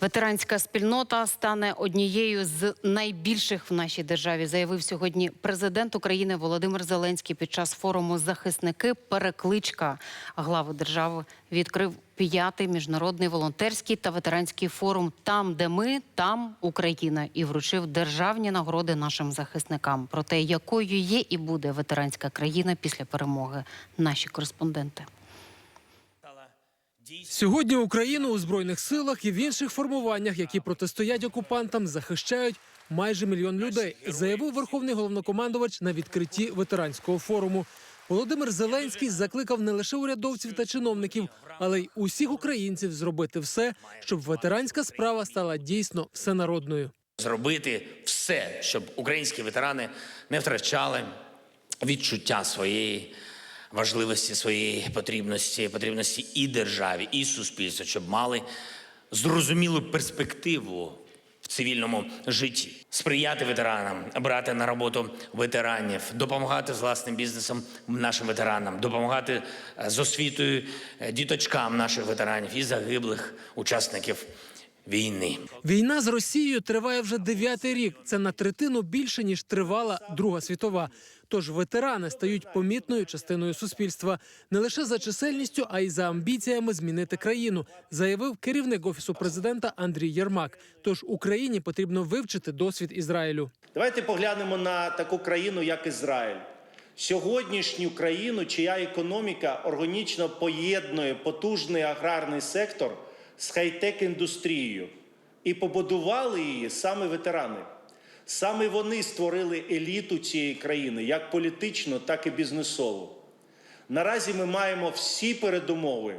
Ветеранська спільнота стане однією з найбільших в нашій державі, заявив сьогодні президент України Володимир Зеленський під час форуму Захисники перекличка глави держави відкрив п'ятий міжнародний волонтерський та ветеранський форум Там, де ми, там Україна, і вручив державні нагороди нашим захисникам. Про те, якою є і буде ветеранська країна після перемоги. Наші кореспонденти. Сьогодні Україну у збройних силах і в інших формуваннях, які протистоять окупантам, захищають майже мільйон людей, заявив верховний головнокомандувач на відкритті ветеранського форуму. Володимир Зеленський закликав не лише урядовців та чиновників, але й усіх українців зробити все, щоб ветеранська справа стала дійсно всенародною. зробити все, щоб українські ветерани не втрачали відчуття своєї важливості, своєї потрібності, потрібності і державі, і суспільству, щоб мали зрозумілу перспективу в цивільному житті, сприяти ветеранам, брати на роботу ветеранів, допомагати з власним бізнесом нашим ветеранам, допомагати е, з освітою е, діточкам наших ветеранів і загиблих учасників війни. Війна з Росією триває вже дев'ятий рік. Це на третину більше ніж тривала Друга світова. Тож ветерани стають помітною частиною суспільства не лише за чисельністю, а й за амбіціями змінити країну, заявив керівник офісу президента Андрій Єрмак. Тож Україні потрібно вивчити досвід Ізраїлю. Давайте поглянемо на таку країну, як Ізраїль. Сьогоднішню країну, чия економіка органічно поєднує потужний аграрний сектор з хай-тек індустрією. І побудували її саме ветерани. Саме вони створили еліту цієї країни, як політично, так і бізнесову. Наразі ми маємо всі передумови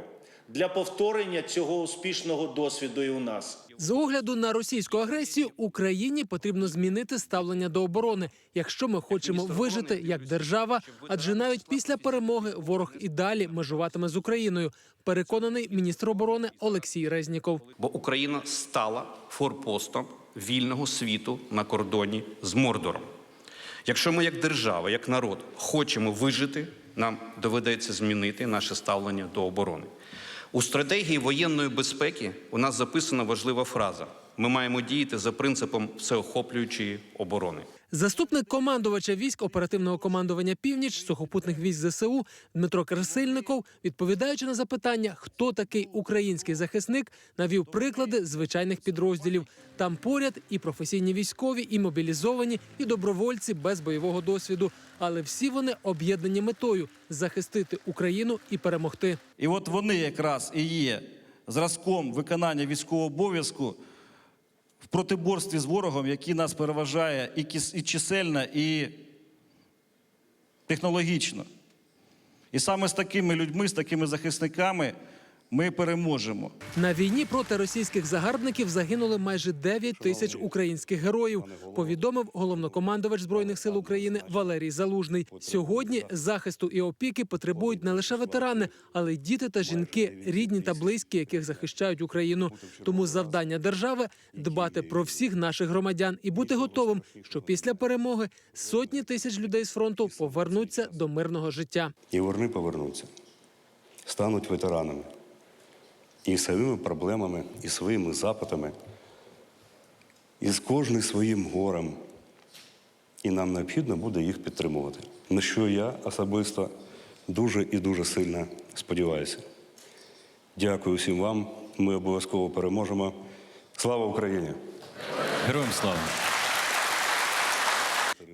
для повторення цього успішного досвіду і у нас. З огляду на російську агресію Україні потрібно змінити ставлення до оборони, якщо ми хочемо вижити як держава, адже навіть після перемоги ворог і далі межуватиме з Україною. Переконаний міністр оборони Олексій Резніков. бо Україна стала форпостом вільного світу на кордоні з Мордором. Якщо ми, як держава, як народ, хочемо вижити, нам доведеться змінити наше ставлення до оборони. У стратегії воєнної безпеки у нас записана важлива фраза: ми маємо діяти за принципом всеохоплюючої оборони. Заступник командувача військ оперативного командування Північ сухопутних військ ЗСУ Дмитро Красильников, відповідаючи на запитання, хто такий український захисник, навів приклади звичайних підрозділів. Там поряд і професійні військові, і мобілізовані, і добровольці без бойового досвіду. Але всі вони об'єднані метою захистити Україну і перемогти. І от вони якраз і є зразком виконання військового обов'язку в протиборстві з ворогом, який нас переважає і і чисельно, і технологічно. І саме з такими людьми, з такими захисниками ми переможемо. На війні проти російських загарбників загинули майже 9 тисяч українських героїв. Повідомив головнокомандувач збройних сил України Валерій Залужний. Сьогодні захисту і опіки потребують не лише ветерани, але й діти та жінки, рідні та близькі, яких захищають Україну. Тому завдання держави дбати про всіх наших громадян і бути готовим, що після перемоги сотні тисяч людей з фронту повернуться до мирного життя. І вони повернуться, стануть ветеранами і своїми проблемами, і своїми запитами, і з кожним своїм горем. І нам необхідно буде їх підтримувати. На що я особисто дуже і дуже сильно сподіваюся. Дякую всім вам. Ми обов'язково переможемо. Слава Україні! Героям слава!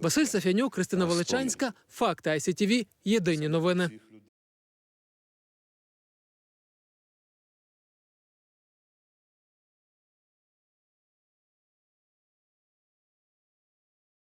Василь Сафянюк, Кристина Величанська, Факти ICTV, Єдині новини.